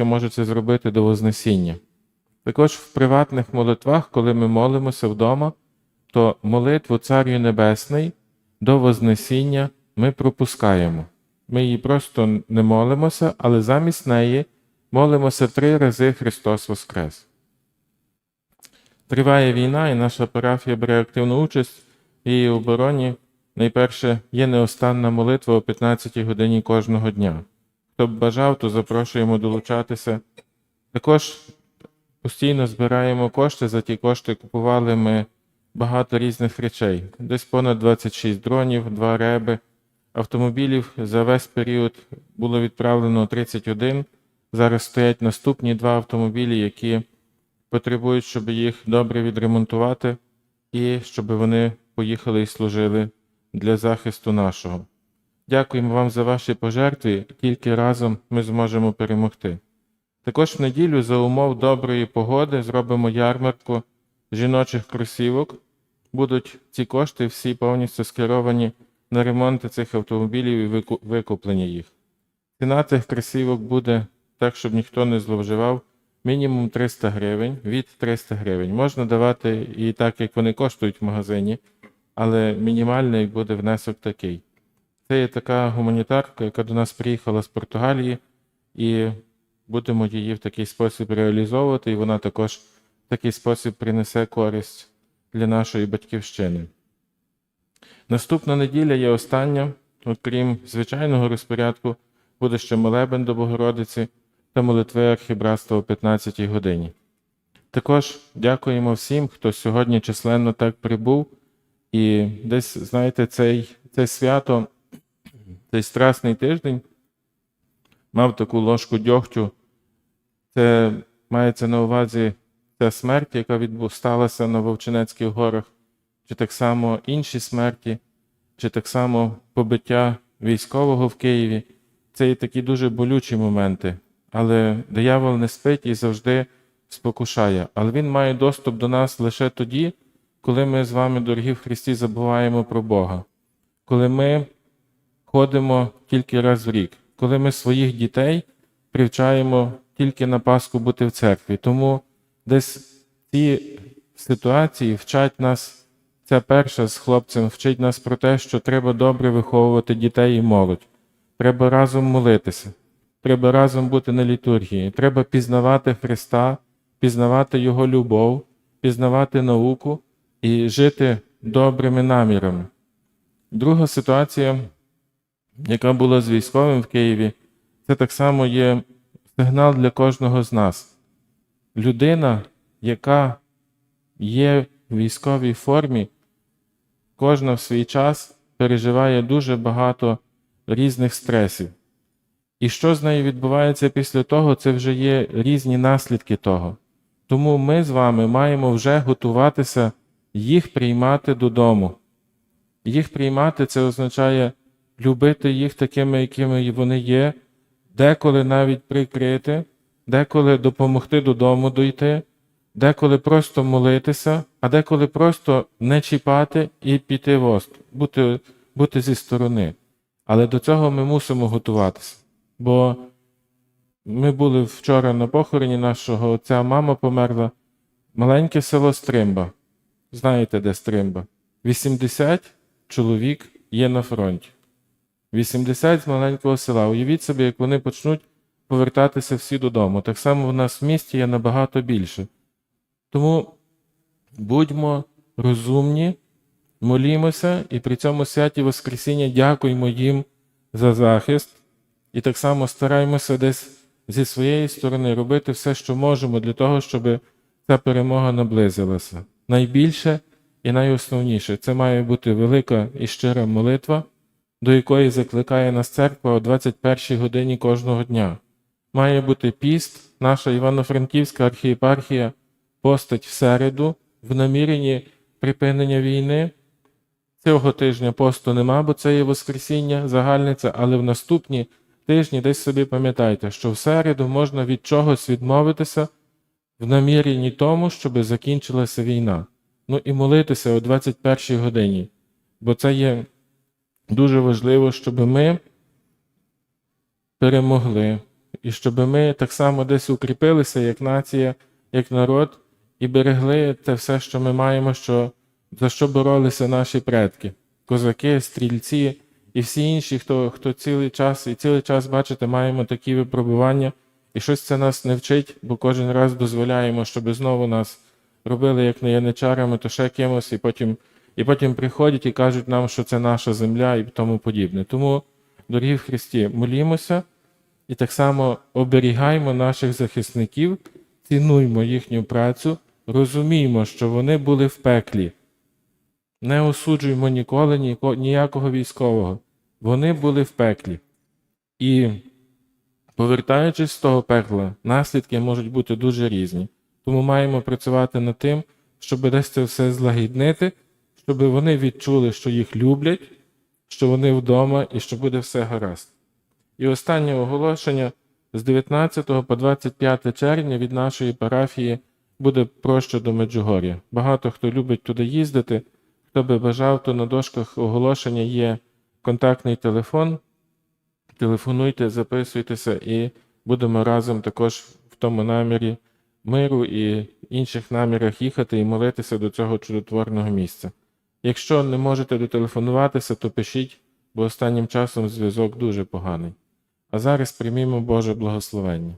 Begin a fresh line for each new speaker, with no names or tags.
Пасхи може це зробити до Вознесіння. Також в приватних молитвах, коли ми молимося вдома, то молитву Царю Небесний до Вознесіння ми пропускаємо. Ми її просто не молимося, але замість неї молимося три рази Христос Воскрес. Триває війна, і наша парафія бере активну участь в її обороні. Найперше є неостанна молитва о 15 годині кожного дня. Хто б бажав, то запрошуємо долучатися. Також постійно збираємо кошти. За ті кошти купували ми багато різних речей. Десь понад 26 дронів, 2 реби. Автомобілів за весь період було відправлено 31. Зараз стоять наступні два автомобілі, які потребують, щоб їх добре відремонтувати і щоб вони поїхали і служили для захисту нашого. Дякуємо вам за ваші пожертви, тільки разом ми зможемо перемогти. Також в неділю за умов доброї погоди зробимо ярмарку жіночих кросівок. Будуть ці кошти всі повністю скеровані на ремонт цих автомобілів і викуплення їх. Ціна цих кросівок буде так, щоб ніхто не зловживав, мінімум 300 гривень, від 300 гривень. Можна давати і так, як вони коштують в магазині, але мінімальний буде внесок такий. Це є така гуманітарка, яка до нас приїхала з Португалії, і будемо її в такий спосіб реалізовувати, і вона також в такий спосіб принесе користь для нашої батьківщини. Наступна неділя є остання, окрім звичайного розпорядку, буде ще молебен до Богородиці та молитви архібратства о 15 годині. Також дякуємо всім, хто сьогодні численно так прибув, і десь, знаєте, цей, це свято, цей страсний тиждень мав таку ложку дьогтю. Це мається на увазі ця смерть, яка сталася на Вовчинецьких горах, чи так само інші смерті, чи так само побиття військового в Києві. Це є такі дуже болючі моменти. Але диявол не спить і завжди спокушає. Але він має доступ до нас лише тоді, коли ми з вами, дорогі в Христі, забуваємо про Бога, коли ми ходимо тільки раз в рік, коли ми своїх дітей привчаємо тільки на Пасху бути в церкві. Тому десь ці ситуації вчать нас, ця перша з хлопцем вчить нас про те, що треба добре виховувати дітей і молодь. Треба разом молитися, треба разом бути на літургії, треба пізнавати Христа, пізнавати Його любов, пізнавати науку і жити добрими намірами. Друга ситуація, яка була з військовим в Києві, це так само є сигнал для кожного з нас. Людина, яка є в військовій формі, кожна в свій час переживає дуже багато різних стресів. І що з нею відбувається після того, це вже є різні наслідки того. Тому ми з вами маємо вже готуватися їх приймати додому. Їх приймати це означає любити їх такими, якими вони є, деколи навіть прикрити, деколи допомогти додому дойти, деколи просто молитися, а деколи просто не чіпати і піти в ост, бути, бути зі сторони. Але до цього ми мусимо готуватися. Бо ми були вчора на похороні нашого отця, мама померла. Маленьке село Стримба. Знаєте, де Стримба? 80 чоловік є на фронті. 80 з маленького села. Уявіть собі, як вони почнуть повертатися всі додому. Так само в нас в місті є набагато більше. Тому будьмо розумні, молімося і при цьому святі Воскресіння дякуємо їм за захист. І так само стараємося десь зі своєї сторони робити все, що можемо для того, щоб ця перемога наблизилася. Найбільше і найосновніше це має бути велика і щира молитва, до якої закликає нас церква о 21 годині кожного дня. Має бути піст, наша Івано-Франківська архієпархія постать в середу в наміренні припинення війни. Цього тижня посту нема, бо це є Воскресіння, загальниця, але в наступні тижні десь собі пам'ятайте, що в середу можна від чогось відмовитися в наміренні тому, щоб закінчилася війна. Ну і молитися о 21 годині, бо це є дуже важливо, щоб ми перемогли, і щоб ми так само десь укріпилися, як нація, як народ, і берегли те все, що ми маємо, що, за що боролися наші предки, козаки, стрільці і всі інші, хто, хто цілий час і цілий час, бачите, маємо такі випробування, і щось це нас не вчить, бо кожен раз дозволяємо, щоб знову нас робили як не яничарами, то ще кимось, і потім, і потім приходять і кажуть нам, що це наша земля і тому подібне. Тому, дорогі в Христі, молімося і так само оберігаймо наших захисників, цінуймо їхню працю, розуміймо, що вони були в пеклі. Не осуджуймо ніколи ніякого військового. Вони були в пеклі. І повертаючись з того пекла, наслідки можуть бути дуже різні. Тому маємо працювати над тим, щоб десь це все злагіднити, щоб вони відчули, що їх люблять, що вони вдома і що буде все гаразд. І останнє оголошення з 19 по 25 червня від нашої парафії буде проща до Меджугор'я. Багато хто любить туди їздити. Хто би бажав, то на дошках оголошення є контактний телефон. Телефонуйте, записуйтеся і будемо разом також в тому намірі миру і інших намірах їхати і молитися до цього чудотворного місця. Якщо не можете дотелефонуватися, то пишіть, бо останнім часом зв'язок дуже поганий. А зараз приймімо Боже благословення.